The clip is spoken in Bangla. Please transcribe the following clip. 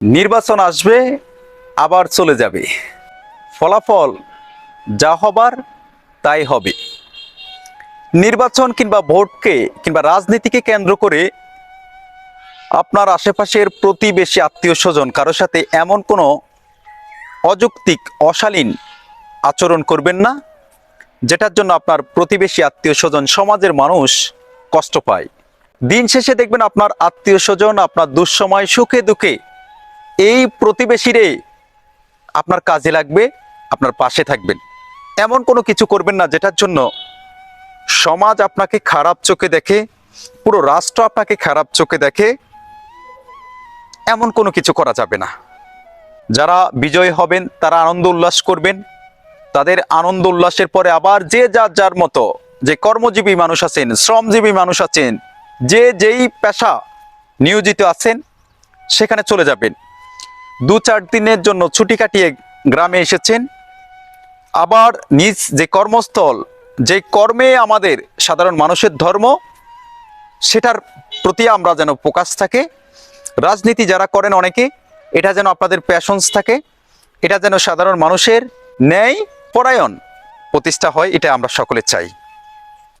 নির্বাচন আসবে, আবার চলে যাবে। ফলাফল যা হবার, তাই হবে। নির্বাচন কিংবা ভোটকে কিংবা রাজনীতিকে কেন্দ্র করে আপনার আশেপাশের প্রতিবেশী আত্মীয় স্বজন কারোর সাথে এমন কোনো অযৌক্তিক, অশালীন আচরণ করবেন না, যেটার জন্য আপনার প্রতিবেশী আত্মীয় স্বজন সমাজের মানুষ কষ্ট পায়। দিন শেষে দেখবেন আপনার আত্মীয় স্বজন আপনার দুঃসময় সুখে দুঃখে এই প্রতিবেশীরে আপনার কাজে লাগবে, আপনার পাশে থাকবেন। এমন কোনো কিছু করবেন না যেটার জন্য সমাজ আপনাকে খারাপ চোখে দেখে, পুরো রাষ্ট্র আপনাকে খারাপ চোখে দেখে, এমন কোনো কিছু করা যাবে না। যারা বিজয় হবেন, তারা আনন্দ উল্লাস করবেন। তাদের আনন্দ উল্লাসের পরে আবার যে যার যার মতো, যে কর্মজীবী মানুষ আছেন, শ্রমজীবী মানুষ আছেন, যে যেই পেশা নিয়োজিত আছেন, সেখানে চলে যাবেন। দু চার দিনের জন্য ছুটি কাটিয়ে গ্রামে এসেছেন। আবার নিজ যে কর্মস্থল, যে কর্মে আমাদের সাধারণ মানুষের ধর্ম, সেটার প্রতি আমরা যেন প্রকাশ থাকে। রাজনীতি যারা করেন অনেকে, এটা যেন আপনাদের প্যাশনস থাকে, এটা যেন সাধারণ মানুষের ন্যায় পরায়ণ প্রতিষ্ঠা হয়, এটা আমরা সকলে চাই।